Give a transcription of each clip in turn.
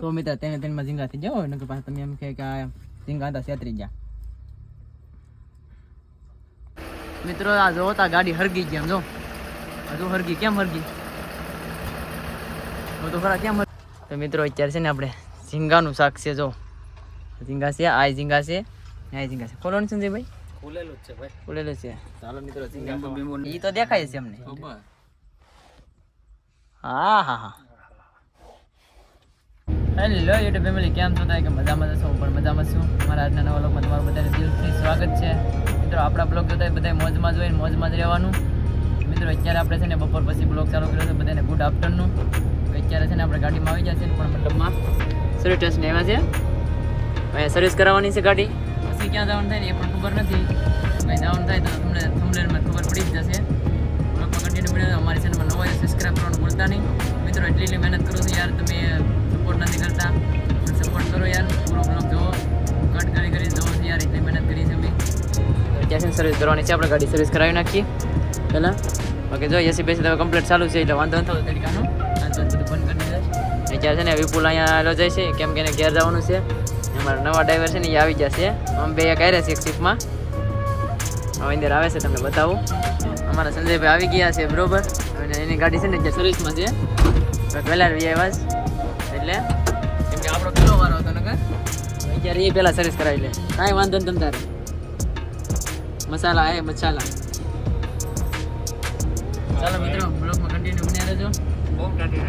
સો મિત્ર તેને તેને માં ઝીંગા થઈ જાઓ નકર પાછા તમે એમ કે આ ઝીંગા હતા છેતરી ગયા મિત્રો આ જો તા ગાડી હરગી ગઈ એમ જો હજુ હરગી કેમ હરગી હું તો ખરા કેમ? તો મિત્રો અત્યારે છે ને આપણે ઝીંગાનું શાક છે જો ઝીંગા છે આ ઝીંગા છે આ ઝીંગા છે ખોલો ને સંજયભાઈ ખુલેલું છે ભાઈ ખુલેલું છે ચાલો મિત્રો ઝીંગા તો દેખાય છે અમને હા હા હા હેલો યુટ્યુબ ફેમિલી કેમ છો? કે મજામાં જશો હું પણ મજામાં છું. મારા આજના નવા બ્લોગમાં તમારું બધાને દિલથી સ્વાગત છે. મિત્રો, આપણા બ્લોગ જોતા બધાય મોજમાં જોઈને મોજમાં જ રહેવાનું. મિત્રો, અત્યારે આપણે છે ને બપોર પછી બ્લોગ ચાલુ કર્યો છે બધાને ગુડ આફ્ટરનૂન અત્યારે છે ને આપણે ગાડીમાં આવી છે પણ મતલબમાં સર્વિસ ટેસ્ટને આવ્યા છે. અહીંયા સર્વિસ કરાવવાની છે ગાડી. પછી ક્યાં જવાનું થાય ને એ પણ ખબર નથી. કંઈ જવાનું થાય તો તમને થંબનેલમાં ખબર પડી જ જશે. બ્લોગમાં કન્ટિન્યુ બન્યો અમારી ચેનલમાં નવા સબસ્ક્રાઈબ કરવાનું ભૂલતા નહીં. મિત્રો, એટલી એટલી મહેનત કરો છો યાર, તમે સપોર્ટ નથી કરતા સપોર્ટ કરો યાર. પૂરો બ્લોક જુઓ કટ કરી કરી જુઓ યાર એટલી મહેનત કરી છે અમે. ત્યાં સર્વિસ કરવાની છે. આપણે ગાડી સર્વિસ કરાવી નાખીએ. પહેલાં? બાકી જો એસી બેસી તો કમ્પ્લીટ ચાલુ છે એટલે વાંધો નથી તરીકાનો બધું બંધ કરી દીધા અત્યારે છે ને વિપુલ અહીંયા આવેલો જાય છે. કેમ કે એને ઘેર જવાનું છે. અમારા નવા ડ્રાઈવર છે ને એ આવી જશે. અમે બે એક આવ્યા છે એક શિફ્ટમાં હવે અંદર આવે છે તમને બતાવું. અમારા સંજયભાઈ આવી ગયા છે બરોબર. અને એની ગાડી છે ને જે સર્વિસમાં છે. પહેલાં આવ્યા વારો હતો નકર? યાર એ પહેલાં સર્વિસ કરાવી લે. કાંઈ વાંધો નહીં તમ તારે. મસાલા એ મસાલા. ચાલો મિત્રો બ્લોગમાં કન્ટિન્યુ બન્યા રહેજો. બહુ ગાડી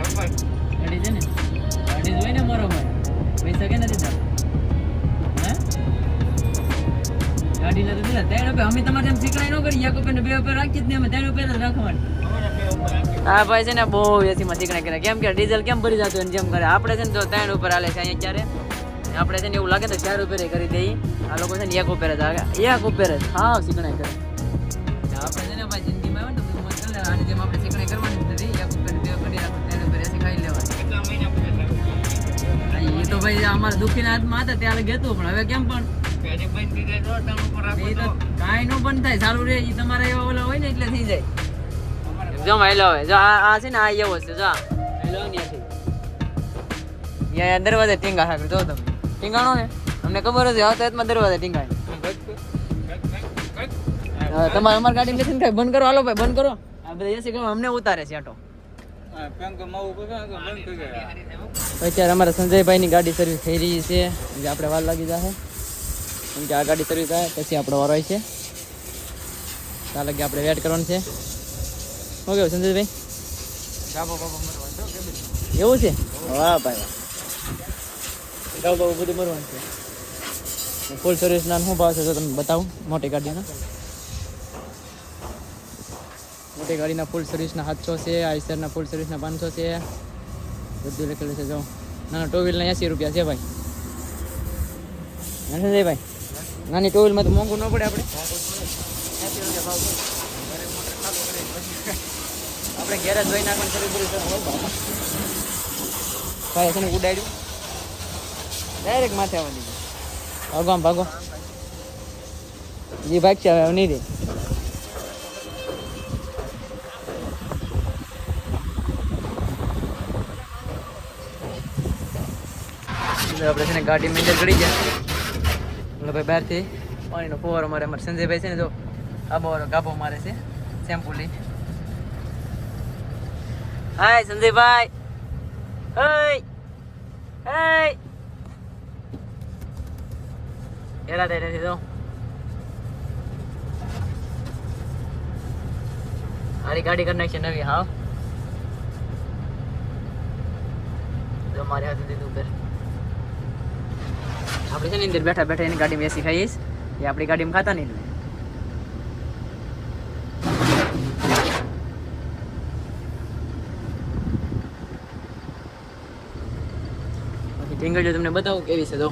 છે ને? ગાડી જોઈને મારો ભાઈ. પૈસા કે નથી તાર હે? ગાડી નથી દીધા? ત્રણ રૂપિયા. અમે તમારે એમ શીખડાઈ ન કરી રૂપિયા ને બે રૂપિયા રાખી જ ને અમે ત્રણ રૂપિયા જ હા ભાઈ છે ને બહુ એસીમાં શીખડાઈ કરે. કેમ કે ડીઝલ કેમ ભરી જતું જેમ કરે. આપણે છે ને તો ત્રણ ઉપર હાલે છે અહીંયા ક્યારે. આપણે છે ને એવું લાગે તો ચાર ઉપર કરી દઈએ આ લોકો છે ને એક ઉપર જ આવે એક ઉપર જ. હા શીખડાઈ કરે. આપણે છે ને ભાઈ જિંદગીમાં આવે ને તો ચાલે. આની જેમ આપણે શીખડાઈ કરવાની નથી. એક ઉપર બે કરી રાખો ત્રણ ઉપર એસી ખાઈ લેવાની. કેટલા મહિના એ તો ભાઈ અમારા દુઃખીના હાથમાં હતા ત્યારે ગેતું પણ હવે કેમ પણ? કાંઈ નો બંધ થાય. સારું રે એ તમારા એવા ઓલા હોય ને એટલે થઈ જાય. જો હવે જો આ આ છે ને આ એવો છે જો અહીંયા દરવાજે ટીંગા હાકર જો તમે ટીંગાણો ને અમને ખબર હતી આવતા હાથમાં દરવાજે ટીંગાય હા, તમારે અમારી ગાડી નથી થાય બંધ કરો હાલો ભાઈ બંધ કરો આ બધા એસી અમને ઉતારે છે આટો અત્યારે અમારા સંજયભાઈની ગાડી સર્વિસ થઈ રહી છે જે આપણે વાર લાગી જશે કેમ કે આ ગાડી સર્વિસ થાય પછી આપણો વારો હોય છે ત્યાં કે આપણે વેટ કરવાનું છે ઓકે સંજયભાઈ. ગાબો બાબો મરવા દો કે બીજું એવું છે? વાહ ભાઈ. વાહ બાબુ બધું મરવાનું છે. ફૂલ સર્વિસના શું ભાવ છે તો તમને બતાવું મોટી ગાડીના. મોટી ગાડીના ફૂલ સર્વિસના સાતસો છે આઈસરના ફૂલ સર્વિસના પાંચસો છે. બધું લખેલું છે જો. નાના ટુ વ્હીલના એંસી રૂપિયા છે ભાઈ. સંજયભાઈ? ભાઈ નાની ટુ વ્હીલમાં તો મોંઘું ન પડે આપણે. આપણે ઘેર જોઈ નાખવાનું શરૂ કર્યું ભાઈ છે ને ઉડાડ્યું. ડાયરેક્ટ માથે આવવા દીધું. ભાગો આમ ભાગો. જે ભાગ છે હવે નહીં રે આપણે છે ને ગાડીમાં મેન્ટેન કરી ગયા. એટલે ભાઈ બહારથી પાણીનો ફુવારો મારે. અમારે સંજયભાઈ છે ને જો આબો ગાબો મારે છે, શેમ્પુ હાય, સંજયભાઈ. નથી તો મારી ગાડી કરી નવી હા જો મારે હાથે દીધું ઉપર આપણે છે ને અંદર બેઠા બેઠા એની ગાડીમાં એસી ખાઈશ એ આપણી ગાડીમાં ખાતા નહીં. જો તમને બતાવું કેવી છે તો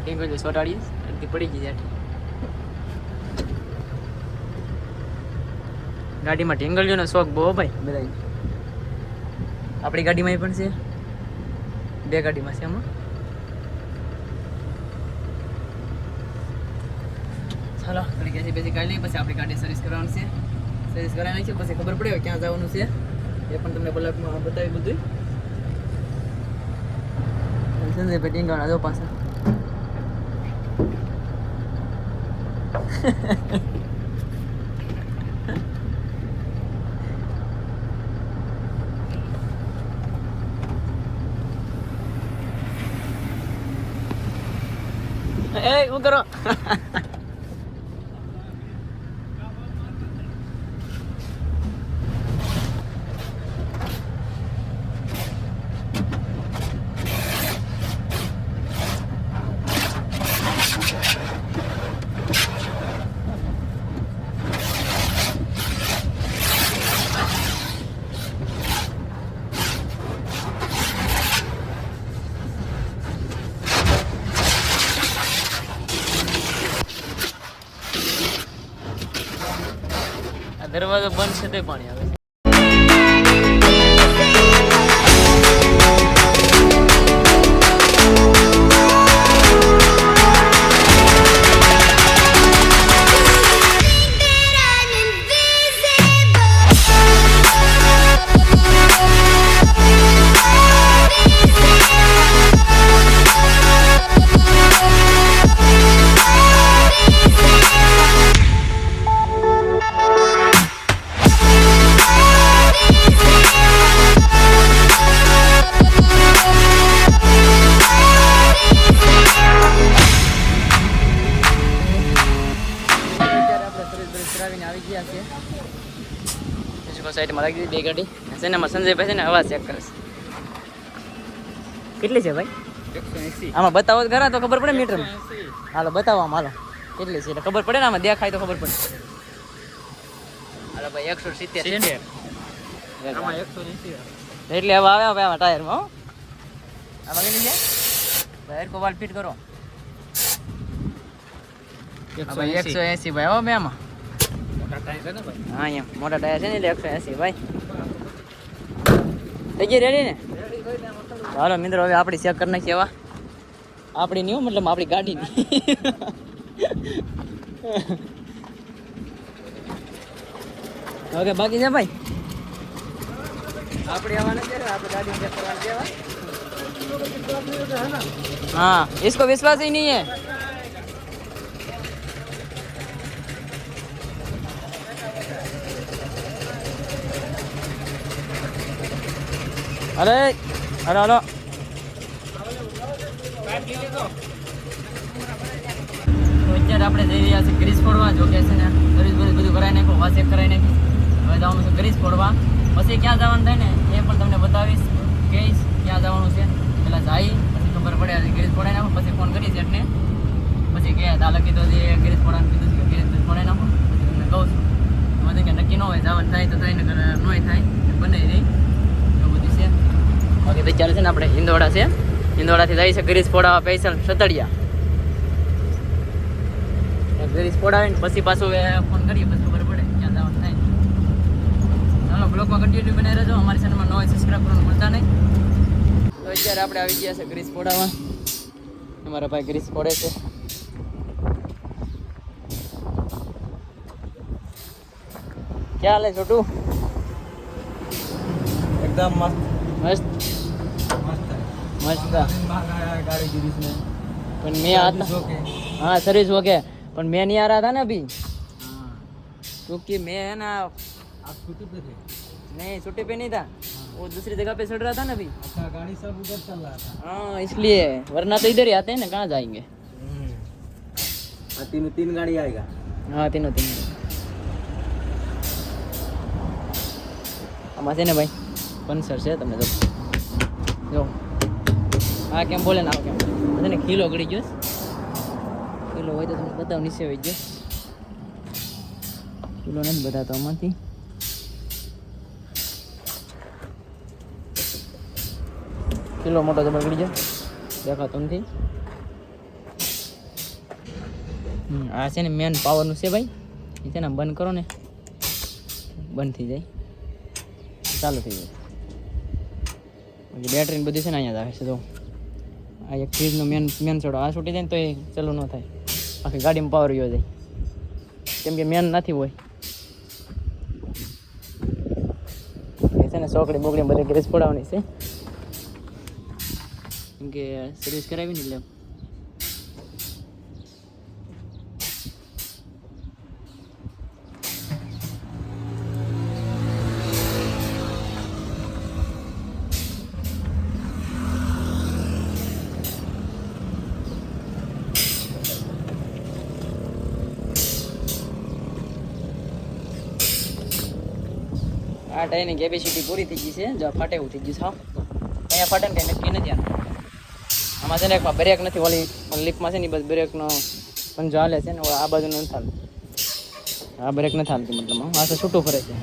ટીંગલ જો સોટાડી અડધી પડી ગઈ છે ગાડીમાં ટીંગલ નો શોખ બહુ ભાઈ બધા આપણી ગાડીમાં પણ છે. બે ગાડીમાં છે, એમાં. ચાલો ઘડી છે બેસી કાઢી લઈએ પછી આપણી ગાડી સર્વિસ કરવાની છે. સર્વિસ કરાવી છે પછી ખબર પડે ક્યાં જવાનું છે. એ પણ તમને બ્લોગમાં બતાવી બધું કરો આ દરવાજો બંધ છે તે પાણી આવે દીધી બે ગાડી. છે ને સંજયભાઈ છે ને હવા ચેક કરશે. કેટલી છે ભાઈ? આમાં બતાવો ઘરા તો ખબર પડે મીટર હાલો બતાવો આમ હાલો. કેટલી છે? એટલે ખબર પડે ને આમાં દેખાય તો ખબર પડે. હાલો ભાઈ એકસો સિત્તેર એટલે હવે આવે હવે આમાં ટાયરમાં હો. આમાં કેટલી છે ભાઈ એરકો વાલ ફિટ કરો. એકસો એસી ભાઈ હો મેં આમાં. હા અહીંયા મોટા ટાયર છે ને એટલે એકસો એસી ભાઈ થઈ ગઈ રેડી ને હાલો મિત્રો હવે આપણી ચેક કરી નાખીએ એવા આપણી નહીં હો, મતલબ આપણી ગાડીની ઓકે બાકી છે ભાઈ આપણી આવવાના છે આપણે ગાડી ચેક કરવાની છે એવા? हाँ इसको विश्वास ही नहीं है અરે અરે, હલો. અત્યારે આપણે જઈ રહ્યા છીએ ગ્રીસ ફોડવા, જો કે છે ને સર્વિસ બર્વિસ બધું કરાવી નાખ્યું, વાસ કરાવી નાખી. હવે જવાનું છે ગ્રીસ ફોડવા. પછી ક્યાં જવાનું થાય ને, એ પણ તમને બતાવીશ. કહીશ ક્યાં જવાનું છે. પેલા જાય પછી ખબર પડે ગ્રીસ ફોડાઈ નાખો, પછી ફોન કરીશ એટલે પછી કે, દાદા કીધું જે ગ્રીસ ફોડવાનું કીધું છે ગ્રીસ ફોડાઈ નાખો. પછી તમને કહું છું. મને કે નક્કી ન હોય, જવાનું થાય તો થાય ને ન થાય બને રહી. બાકી તો ચાલે છે ને આપણે હિંદોડા છે. હિંદોડાથી જાય છે ગરીસ પોડાવા સ્પેશિયલ સતડિયા ગરીસ ને પછી પાછું ફોન કરીએ પછી ખબર પડે. ક્યાં જવાનું થાય. ચાલો બ્લોગમાં કન્ટિન્યુ બનાવી રહેજો. અમારી ચેનલમાં નવા સબસ્ક્રાઈબ કરવાનું ભૂલતા નહીં. તો અત્યારે આપણે આવી ગયા છે ગ્રીસ પોડામાં અમારા ભાઈ ગ્રીસ પોડે છે. ક્યાં હાલે છોટું? એકદમ મસ્ત. મસ્ત. મસ્ત મસ્ત गाड़ी गिरीश में પણ મેં आता हाँ सर्विस हो गया पर मैं नहीं आ रहा था ना अभी हाँ क्योंकि मैं है ना आप स्कूटी पे थे नहीं छुट्टी पे नहीं था वो दूसरी जगह पे चढ़ रहा था ना अभी अच्छा गाड़ी सब उधर चल रहा था हाँ इसलिए वरना तो इधर ही आते हैं ना कहाँ जाएंगे तीन तीन गाड़ी आएगा હા તેનો તેનો આમાં છે ને ભાઈ પંચર છે તમે જો જો આ કેમ બોલે ને કેમ બધાને કિલો ખીલો ગળી ગયો. ખીલો હોય તો તમને બતાવ, નીચે હોય ગયો. ખીલો નથી બતાવતો આમાંથી. કિલો મોટો જબર ગળી ગયો. દેખાતો નથી. આ છે ને મેન પાવરનું છે ભાઈ. એ છે ને બંધ કરો ને. બંધ થઈ જાય. ચાલુ થઈ જાય. બેટરી બધું છે ને અહીંયા જ છે, જો. આ એક ફ્રીજનો મેન મેન છોડો. આ છૂટી જાય ને તો એ ચાલુ ન થાય. આખી ગાડીમાં પાવર ગયો જાય. કેમ કે મેન નથી હોય. છે ને ચોકડી બોકડી બધે ગેરેજ પડાવવાની છે. કેમ કે સર્વિસ કરાવી ને એટલે આ ટાયરની કેપેસિટી પૂરી થઈ ગઈ છે. જો ફાટે એવું થઈ ગયું છે અહીંયા ફાટે ને કંઈ નક્કી નથી આમાં છે ને બ્રેક નથી, ઓલી લિફ્ટમાં છે ને બસ બ્રેકનો પંજો ચાલે છે ને, આ બાજુ નથી ચાલતું આ બ્રેક નથી હાલતી મતલબ આ તો છૂટું ફરે છે.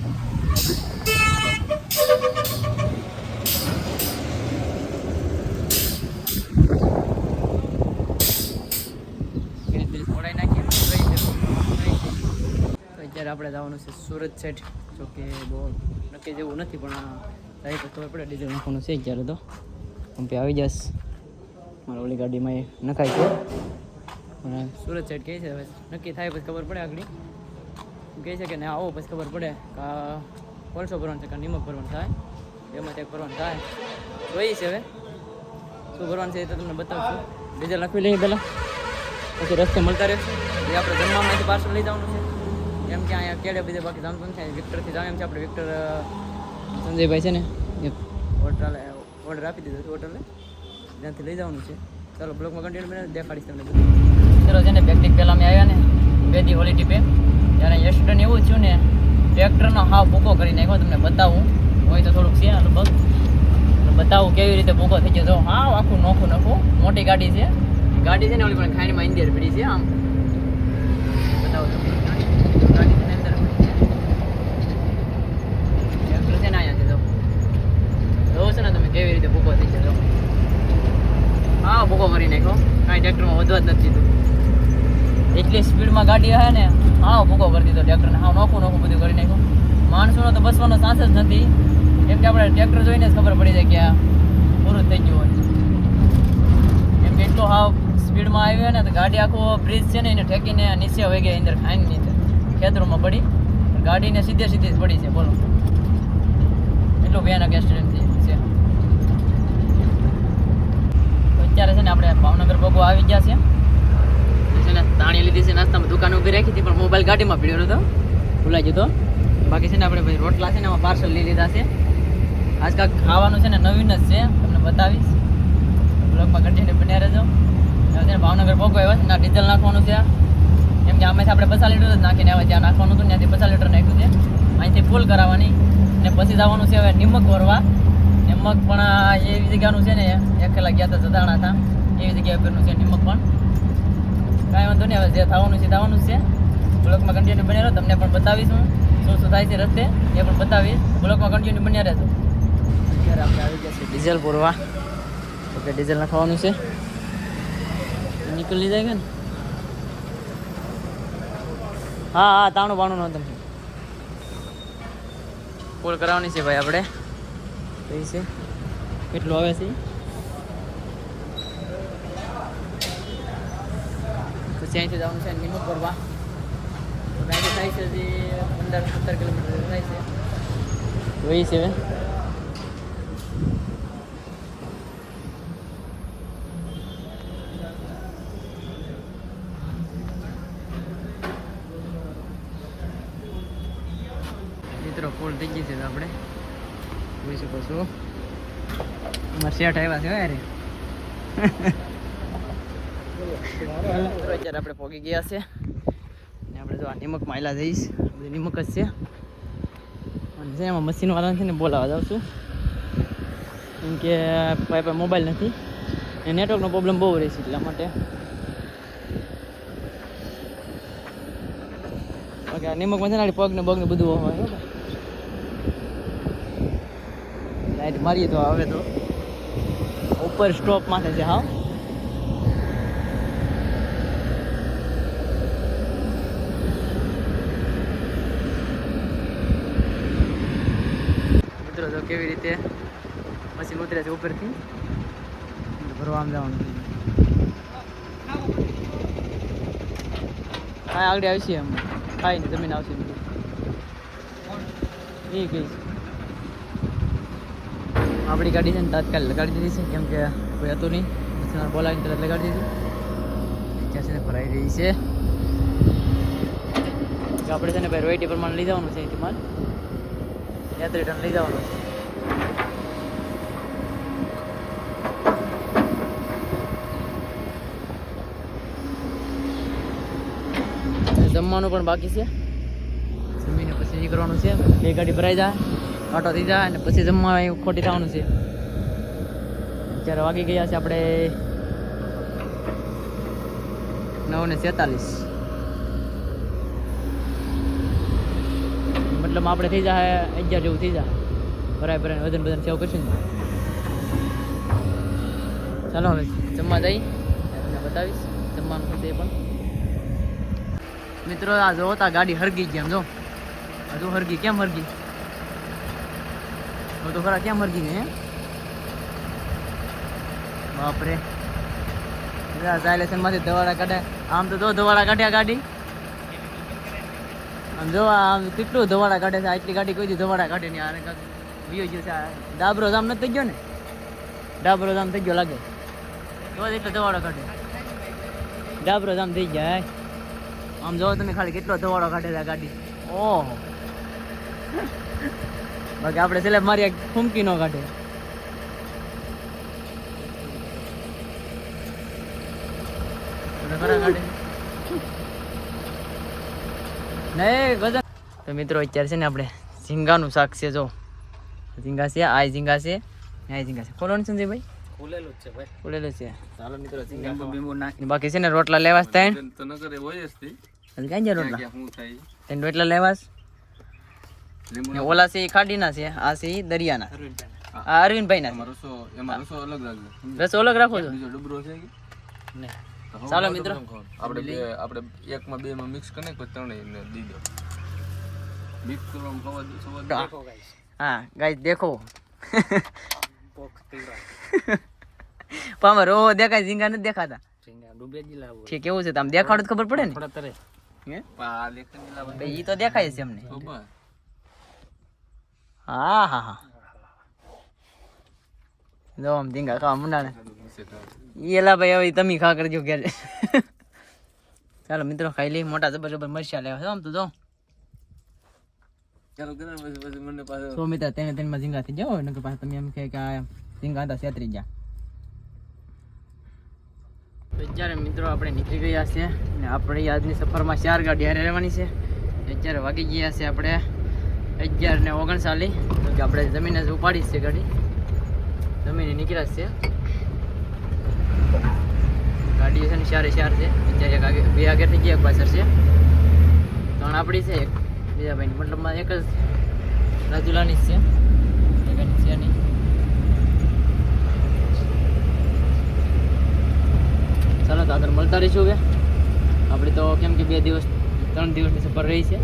અત્યારે આપણે જવાનું છે સુરત સેઠ જો કે બહુ નક્કી જેવું નથી, પણ સાહેબ ખબર પડે ડીઝલ નાખવાનું છે અત્યારે તો. પંપે આવી જશ. મારા ઓલી ગાડીમાં એ નખાય છે. અને સુરત સાઈડ કહે છે, હવે નક્કી થાય પછી ખબર પડે આગળ. કહે છે કે ને આવો પછી ખબર પડે કે કોલસો ભરવાનું છે કે નિમક ભરવાનું થાય. એમાં ચેક ભરવાનું થાય. જોઈએ છે હવે. શું ભરવાનું છે એ તો તમને બતાવશું ડીઝલ નાખવી લઈએ પહેલાં. પછી રસ્તે મળતા રહેશે. એ આપણે જમવામાંથી પાર્સલ લઈ જવાનું છે. એમ કે અહીંયા કેડે બધે બાકી પણ છે, વિક્ટરથી જવાનું એમ છે, આપણે વિક્ટર સંજયભાઈ છે ને, એ હોટલ ઓર્ડર આપી દીધો છે હોટલે. ત્યાંથી લઈ જવાનું છે. ચાલો બ્લોકમાં કન્ટિન્યુ બનાવી દેખાડીશ તમને ચલો, છે ને બેકટીક પહેલાં અમે આવ્યા ને બે દી હોલિડે પે. ત્યારે એક્સિડન્ટ એવું થયું ને ટ્રેક્ટરનો હાવ ભૂકો કરી નાખ્યો તમને બતાવું. હોય તો થોડુંક છે, લગભગ. બતાવું કેવી રીતે ભૂકો થઈ ગયો. તો હા આખું નોખું નોખું. મોટી ગાડી છે. ગાડી છે ને, ઓલી પણ ખાણીમાં ઇન્ડિયર પડી છે, આમ બતાવો તમને ગાડી ગાડી છે ને અંદર પડી છે ટ્રેક્ટર છે ને અહીંયા છે જો જોવો છો ને તમે કેવી રીતે ભૂકો થઈ ગયો જો. હા ભૂકો કરી નાખ્યો. કાંઈ ટ્રેક્ટરમાં વધવા જ નથી દીધું. એટલી સ્પીડમાં ગાડી આવે ને હા ભૂકો કરી દીધો ટ્રેક્ટરને. હા નોખું નોખું બધું કરી નાખ્યું. માણસોનો તો બસવાનો ચાન્સ જ નથી. કેમ કે આપણે ટ્રેક્ટર જોઈને જ ખબર પડી જાય કે આ પૂરું થઈ ગયું હોય. એમ કે એટલો હાવ સ્પીડમાં આવ્યો ને, તો ગાડી આખો બ્રિજ છે ને, એને ઠેકીને નીચે વહી ગયા, અંદર ખાઈને નીચે. ખેતરોમાં પડી. ગાડીને સીધે સીધી જ પડી છે, બોલો. એટલું ભયાનક એક્સિડન્ટ છે તો અત્યારે છે ને આપણે ભાવનગર ભોગો આવી ગયા છે છે ને તાણી લીધી છે, નાસ્તામાં દુકાન ઊભી રાખી હતી, પણ મોબાઈલ ગાડીમાં પીડ્યો હતો ભૂલાઈ જતો બાકી છે ને આપણે ભાઈ રોટલા છે ને એમાં પાર્સલ લઈ લીધા છે. આજકાલ ખાવાનું છે ને નવીન જ છે, તમને બતાવીશ. બ્લોગમાં કન્ટિન્યુ બન્યા રહેજો. છે ભાવનગર ભોગો આવ્યો છે, ના ડીઝલ નાખવાનું છે કેમ કે આમાંથી આપણે પચાસ લીટર જ નાખીને આવે ત્યાં નાખવાનું હતું ત્યાંથી પચાસ લીટર નાખ્યું છે. અહીંથી ફૂલ કરાવવાની. ને પછી જવાનું છે હવે નિમક ભરવા નિમક પણ એવી જગ્યાનું છે ને, એકલા ગયા હતા જતાણા હતા એવી જગ્યા પરનું છે નિમક પણ કાંઈ વાંધો નહીં, હવે જે થવાનું છે થવાનું છે. બ્લોકમાં કન્ટિન્યુ બન્યા રહો, તમને પણ બતાવીશું શું શું થાય છે રસ્તે. એ પણ બતાવીશ. બ્લોકમાં કન્ટિન્યુ બન્યા રહેજો. અત્યારે આપણે આવી ગયા છે ડીઝલ પૂરવા ઓકે, ડીઝલ નાખવાનું છે. નીકળી જાય કે ને હા હા, તાણું બાણું નહોતું ફૂલ કરાવવાની છે ભાઈ આપણે. કઈ છે. કેટલું આવે છે. પછી અહીંથી જવાનું છે નિમક ભરવા તો થાય છે હજી પંદર સત્તર કિલોમીટર થાય છે. જોઈ છે હવે મિત્રો ફૂલ થઈ ગઈ છે તો આપણે જોઈ શકો છો અમારા શેઠ આવ્યા છે અરે અત્યારે આપણે પોગી ગયા છે. ને આપણે જો આ નિમક માયલા જઈશ. બધું નિમક જ છે. અને છે એમાં મશીન વાળા છે ને બોલાવા જાઉં છું. કેમ કે ભાઈ પાસે મોબાઈલ નથી. ને નેટવર્કનો પ્રોબ્લેમ બહુ રહે છે એટલા માટે. આ નિમકમાં છે ને પગ ને બધું હોય લાઈટ મારીએ તો આવે તો. ઉપર સ્ટોપ માથે છે હા. મિત્રો તો કેવી રીતે? મશીન ઉતરે છે ઉપરથી. ભરવા આમ જવાનું. હા આગળ આવશે એમ. કાંઈ નહીં જમીન આવશે. એ કઈ છે આપણી ગાડી છે ને તાત્કાલ લગાડી દીધી છે, કેમ કે કોઈ હતું નહીં. પછી બોલાવીને તરત લગાડી દીધી. ત્યાં છે ને ભરાઈ રહી છે. આપણે છે ને ભાઈ રોયટી પ્રમાણે લઈ જવાનું છે અહીંથી માલ. યાત્રી રિટર્ન લઈ જવાનું છે. જમવાનું પણ બાકી છે. જમીને પછી નીકળવાનું છે. બે ગાડી ભરાઈ જાય ઓટો થઈ જાય અને પછી જમવા ખોટી થવાનું છે. અત્યારે વાગી ગયા છે આપણે નવ ને છેતાલીસ. મતલબ આપણે થઈ જાય અગિયાર જેવું થઈ જાય ભરાય ભરાય વજન વજન સેવ કરશું ને. ચાલો હવે, જમવા જઈ. તમને બતાવીશ જમવાનું થશે પણ. મિત્રો, આ જોતા ગાડી હરગી ગયા જો. હજુ હરગી, કેમ હરગી? હવે તો ખરા કેમ હરગી ગઈ હે બાપરે સાયલેશનમાંથી ધવાડા કાઢ્યા આમ તો જો ધવાડા કાઢ્યા ગાડી. આમ જો, આમ કેટલું ધવાડા કાઢે છે, આટલી ગાડી કોઈ ધવાડા કાઢે નહીં. આને કાંક વિયો ગયો છે ડાબરો જામ નથી થઈ ગયો ને? ડાબરો જામ થઈ ગયો લાગે. તો એટલો ધવાડો કાઢે. ડાબરો જામ થઈ જાય. આમ જો, તમે ખાલી કેટલો ધવાડો કાઢે છે ગાડી. ઓહો. બાકી આપણે છેલ્લે મારી એક ફૂમકી નો કાઢે. તો મિત્રો અત્યારે છે ને આપણે ઝીંગાનું શાક છે જો. ઝીંગા છે આ ઝીંગા છે આ ઝીંગા છે. ખોલો ને ભાઈ ખુલેલું છે ભાઈ. ખોલેલું છે. ચાલો મિત્રો લીંબુ બીંબુ નાખી. બાકી છે ને રોટલા લેવાસ થાય તો નકર એ હોય જ તે. રોટલા? તેને રોટલા લેવાસ? ને ઓલા છે એ ખાડીના છે આ છે એ દરિયાના. આ અરવિંદભાઈ ના રસો એમાં રસો અલગ રાખજો રસ અલગ રાખો છો? બીજો ડબરો છે કે? ને. ચાલો મિત્રો. આપણે બે આપણે એકમાં બે માં મિક્સ કરીને પછી ત્રણેય દી દો. મિક્સ કરવામાં ખબર સવા દેખો ગાઈસ હા ગાઈસ દેખો. પામર ઓ દેખાય ઝીંગા નથી દેખાતા. ડૂબે જ લાવો. ઠીક એવું છે તમે દેખાડો તો ખબર પડે ને? થોડા તરે હે? પા દેખાય લાવો. ભાઈ ઈ તો દેખાય છે અમને. તો બસ. હા હા હા જો આમ ઝીંગા ખાવા મંડાણે એલા ભાઈ હવે તમે ખા કરજો ક્યારે ચાલો મિત્રો ખાઈ લઈ મોટા જબર જબર મરચા લેવા. છે આમ તો જો. ને સો મિત્ર તેને તેનમાં ઝીંગા થઈ જાઓ નકર પાછા તમે એમ કહે કે આ ઝીંગા હતા છેતરી ગયા. તો અત્યારે મિત્રો આપણે નીકળી ગયા છે ને આપણે આજની સફરમાં ચાર ગાડી હારે રહેવાની છે. અત્યારે વાગી ગયા છે આપણે અગિયાર ને ઓગણસાલી આપણે જમીને જ ઉપાડી છે ગાડી. જમીને નીકળ્યા છે. ગાડી છે ને ચારે ચાર છે. અત્યારે એક આગે બે આગળ થઈ ગયા એક પાછળ છે. ત્રણ આપણી છે, એક બીજા ભાઈ મતલબમાં એક જ રાજુલાની જ છે. નહીં ચાલો તો આગળ મળતા રહીશું હવે. આપણે તો કેમ કે બે દિવસ ત્રણ દિવસની સફર રહી છે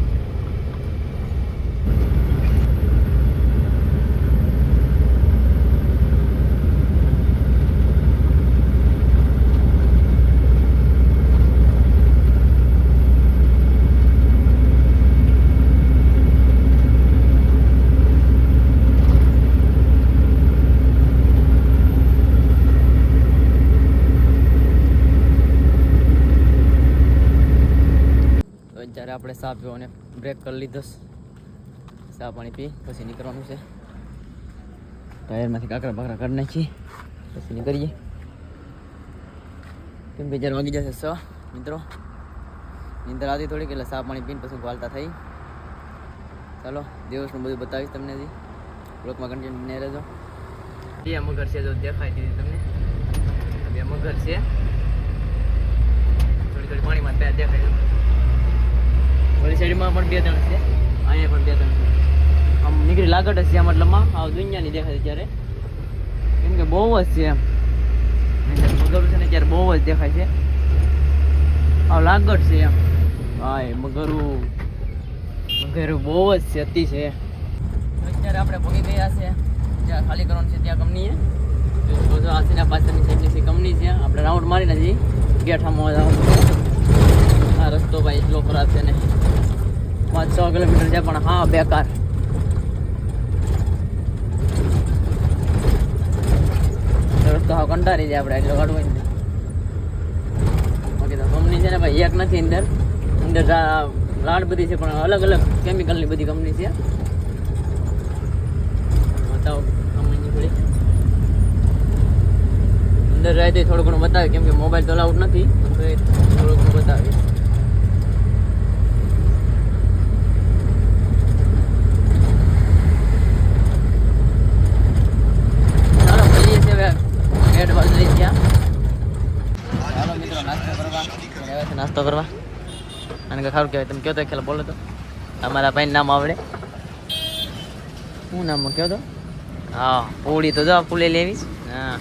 તો ચા પીવો અને બ્રેક કરી લીધો. ચા પાણી પી, પછી નીકળવાનું છે. ટાયરમાંથી કાકરા બાકરા કરી નાખીએ, પછી નીકળીએ. કેમ કે જ્યારે વાગી જશે સ, મિત્રો. નીંદર આવતી થોડીક, એટલે ચા પાણી પીને પછી વાલતા થઈ. ચાલો, દિવસનું બધું બતાવીશ તમને હજી. બ્લોકમાં કન્ટિન્યુ બને રહેજો. બે મગર છે જો દેખાય દીધી તમને. બે મગર છે. થોડી થોડી પાણીમાં દેખાય. ઓલી પણ બે ત્રણ છે. અહીંયા પણ બે ત્રણ છે. આમ નીકળી લાગટ જ છે આ મતલબમાં આ દુનિયાની દેખાય ત્યારે. કેમ બહુ જ છે એમ. મગરું છે ને ત્યારે બહુ જ દેખાય છે. આ લાગટ છે એમ. હા મગરું. મગરું બહુ જ છે, અતિ છે. અત્યારે આપણે ભોગી ગયા છે. જ્યાં ખાલી કરવાનું છે ત્યાં કંપની છે આસીના પાછળની સાઈડની કંપની છે. આપણે રાઉન્ડ મારીને જઈએ. ગેઠામાં આ રસ્તો ભાઈ એટલો ખરાબ છે ને. પાંચ છ કિલોમીટર છે પણ હા બેકાર રસ્તો હા કંટાળી જાય આપણે, એટલો કાઢવો બાકી તો કંપની છે ને ભાઈ, એક નથી અંદર. અંદર લાડ બધી છે, પણ અલગ અલગ કેમિકલની બધી કંપની છે. બતાવો કંપની થોડી. અંદર રહે તો થોડું ઘણું બતાવે, કેમ કે મોબાઈલ તો અલાઉડ નથી. તો એ થોડું ઘણું બતાવે ચાલો મળીએ છીએ હવે ગેટ બાજુ લઈ ગયા ચાલો મિત્રો નાસ્તો કરવા આવ્યા છે નાસ્તો કરવા. અને કે સારું કહેવાય. તમે કહો તો ખેલા બોલો તો. અમારા ભાઈ નામ આવડે. શું નામ કહો તો? હા પૂડી તો જો ફૂલે લેવી. હા.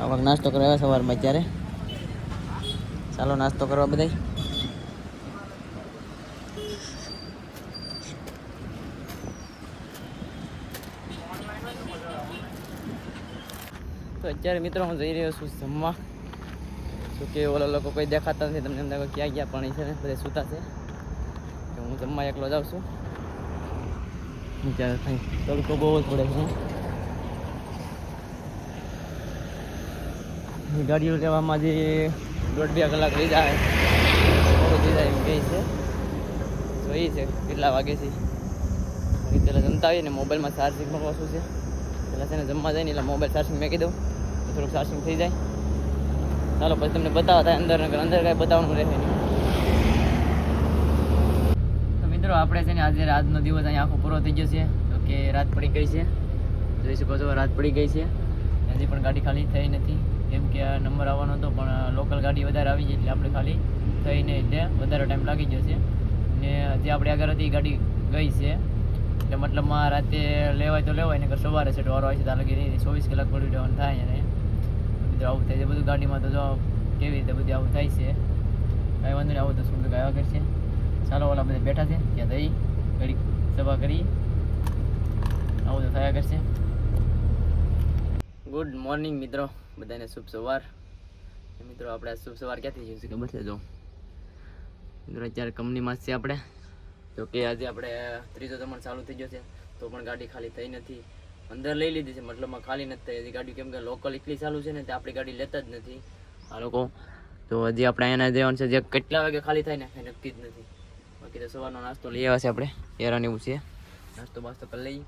આવક નાસ્તો કરવા સવારમાં અત્યારે. ચાલો નાસ્તો કરવા બધાય. તો અત્યારે મિત્રો હું જઈ રહ્યો છું જમવા. કે ઓલા લોકો કોઈ દેખાતા નથી. તમને એમ લાગે ક્યાં ગયા પાણી છે ને, બધે સૂતા છે. તો હું જમવા એકલો જાઉં છું. ત્યારે કંઈ તડકો બહુ જ પડે છે. ગાડીઓ લેવામાં જે દોઢ બે કલાક લઈ જાય. બહુ જાય એમ કહે છે. એ છે, કેટલા વાગે છે. પહેલાં જમતા આવીએ ને, મોબાઈલમાં ચાર્જિંગ મૂકવા શું છે. પહેલાં છે ને જમવા જાય ને, એટલે મોબાઈલ ચાર્જિંગ મેં તો થોડુંક ચાર્જિંગ થઈ જાય. ચાલો, પછી તમને બતાવતા થાય અંદર અંદર કાંઈ બતાવવાનું રહે તો મિત્રો, આપણે છે ને આજે રાતનો દિવસ અહીંયા આખો પૂરો થઈ ગયો છે. તો કે રાત પડી ગઈ છે. જોઈ શકો છો, રાત પડી ગઈ છે. હજી પણ ગાડી ખાલી થઈ નથી. કેમ કે આ નંબર આવવાનો હતો, પણ લોકલ ગાડી વધારે આવી ગઈ એટલે આપણે ખાલી થઈને એટલે વધારે ટાઈમ લાગી ગયો છે. ને જે આપણે આગળ હતી ગાડી ગઈ છે. એટલે મતલબમાં રાતે લેવાય તો લેવાય ને સવારે છે વારો હોય છે ત્યાં લગી ચોવીસ કલાક પડી રહેવાનું થાય ને બધું આવું થાય છે. બધું ગાડીમાં તો જો કેવી રીતે બધું આવું થાય છે. કાંઈ વાંધો નહીં, આવું તો શું આવ્યા કરશે ચાલો, ઓલા બધા બેઠા છે. ત્યાં જઈ ઘડી સભા કરી. આવું તો થયા કરશે ગુડ મોર્નિંગ મિત્રો. બધાને શુભ સવાર. મિત્રો, આપણે શુભ સવાર ક્યાંથી જઈશું ખબર છે? જો. મિત્રો, અત્યારે કંપનીમાં છે આપણે. તો કે આજે આપણે ત્રીજો દમણ ચાલુ થઈ ગયો છે. તો પણ ગાડી ખાલી થઈ નથી. અંદર લઈ લીધી છે, મતલબમાં ખાલી નથી થઈ ગાડી કેમ કે લોકલ એટલી ચાલુ છે ને, તે આપણી ગાડી લેતા જ નથી. આ લોકો, તો હજી આપણે અહીંયાના જવાનું છે, જે કેટલા વાગે ખાલી થાય ને, એ નક્કી જ નથી. બાકી તો સવારનો નાસ્તો લઈ આવ્યા છે આપણે, હેરાન એવું છે. નાસ્તો બાસ્તો કરી લઈ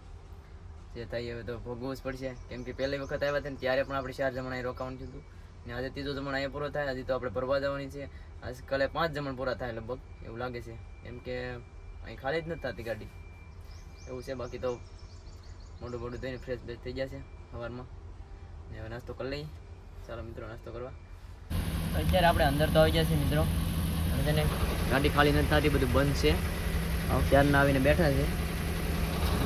જે થાય હવે તો ભોગવવું જ પડશે. કેમ કે પહેલી વખત આવ્યા હતા ને, ત્યારે પણ આપણે ચાર જમણ અહીં રોકાવાનું થયું ને આજે ત્રીજો જમણ અહીંયા પૂરો થાય, હજી તો આપણે ફરવા જવાની છે. આજકાલે પાંચ જમણ પૂરા થાય લગભગ, એવું લાગે છે. કેમ કે, અહીં ખાલી જ નથી થતી ગાડી. એવું છે, બાકી તો મોઢું મોઢું થઈને ફ્રેશ બ્રેશ થઈ જશે સવારમાં હવે નાસ્તો કરી લઈએ. ચાલો મિત્રો, નાસ્તો કરવા. અત્યારે આપણે અંદર તો આવી જશે મિત્રો. અને છે ને ગાડી ખાલી નથી થતી, બધું બંધ છે. હવે ક્યારના આવીને બેઠા છે.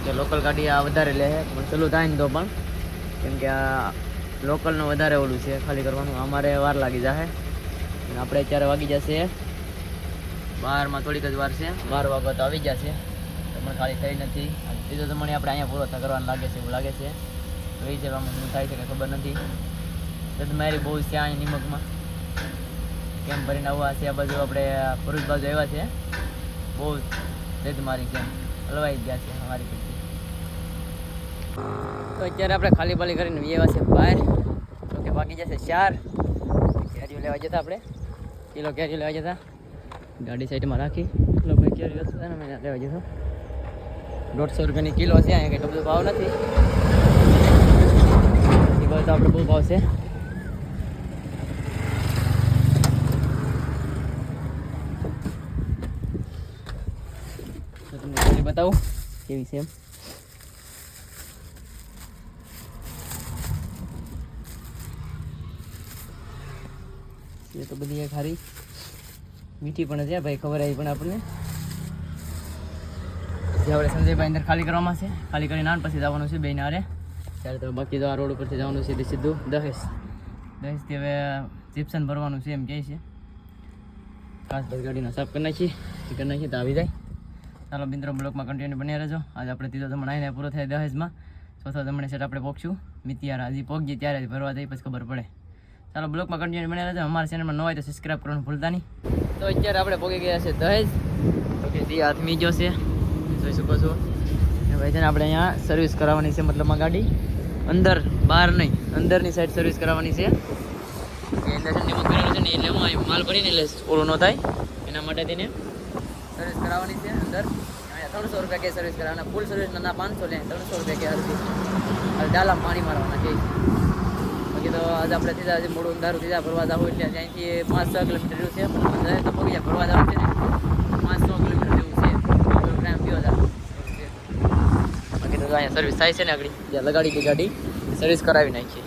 કે લોકલ ગાડી આ વધારે લે છે, પણ ચલું થાય ને તો પણ. કેમ કે આ લોકલનું વધારે ઓલું છે, ખાલી કરવાનું. અમારે વાર લાગી જશે અને આપણે અત્યારે વાગી જશે બારમાં, થોડીક જ વાર છે. બાર વાગો તો આવી જશે. પણ ખાલી થઈ નથી. અને તો જમણી આપણે અહીંયા પૂરો કરવાનું લાગે છે એવું લાગે છે. તો છે આમાં શું થાય છે કે ખબર નથી. તદ મારી બહુ છે અહીંયા નિમકમાં. કેમ ભરીને આવવા છે, આ બાજુ આપણે ભરૂચ બાજુ આવ્યા છે. બહુ તેજ મારી કેમ. હલવાઈ ગયા છે અમારી પછી તો અત્યારે આપણે ખાલી બાલી કરીને વ્યવા છે બહાર. તો કે બાકી જશે ચાર. કેરીઓ લેવા જતા આપણે. કિલો કેરીઓ લેવા જતા. ગાડી સાઈડમાં રાખી. કિલો કેરીઓ લેવા જતો. દોઢસો રૂપિયાની કિલો છે અહીંયા કંઈ બધો ભાવ નથી. એ તો આપણે બહુ ભાવ છે. તમને બતાવું કેવી છે એમ. એ તો બધી એક હારી મીઠી પણ છે, ભાઈ ખબર આવી પણ આપણને. જે આપણે સંજયભાઈ અંદર ખાલી કરવામાં છે. ખાલી કરીને આને પછી જવાનું છે બેને આરે ત્યારે તો બાકી તો આ રોડ ઉપરથી જવાનું છે તે સીધું દહેજ. દહેજથી હવે જીપ્સન ભરવાનું છે એમ કહે છે. ખાસ બસ ગાડીનો સાફ કરી નાખીએ. કરી નાખીએ તો આવી જાય. ચાલો બિંદ્રો બ્લોકમાં કન્ટિન્યુ બની રહેજો. આજે આપણે ત્રીજો જમણ આવીને પૂરો થાય દહેજમાં. ચોથો જમણે સેટ આપણે પોગશું મિતિયાર હજી પોગીએ ત્યારે જ ભરવા જઈએ પછી ખબર પડે. ચાલો બ્લોગમાં કન્ટિન્યુ બની રહેજો. અમારા ચેનલમાં ન હોય તો સબસ્ક્રાઈબ કરવાનું ભૂલતા નહીં. તો અત્યારે આપણે પોગી ગયા છે દહેજ. ઓકે જે આદમી જો છે. જોઈ શકો છો. ભાઈ છે ને આપણે અહીંયા સર્વિસ કરાવવાની છે મતલબમાં ગાડી. અંદર, બહાર નહીં, અંદરની સાઈડ સર્વિસ કરાવવાની છે. એટલે હું માલ ભરીને એટલે ઓલું ન થાય. એના માટે તેને સર્વિસ કરાવવાની છે અંદર. ત્રણસો રૂપિયા કે સર્વિસ કરાવવાના ફૂલ સર્વિસ ના પાંચસો લે, ત્રણસો રૂપિયા કે સર્વિસ અને ડાલા પાણી મારવાના કે બાકી તો આજે આપણે સીધા મોડું અંધારું સીધા ફરવા જવું એટલે ત્યાંથી પાંચ છ કિલોમીટર છે, પણ તો પગી ફરવા જવું છે પાંચ છ કિલોમીટર જેવું છે ટાઈમ પીવો જાય બાકી તો જો અહીંયા સર્વિસ થાય છે ને આગળ? ત્યાં લગાડી હતી ગાડી. સર્વિસ કરાવી નાખીએ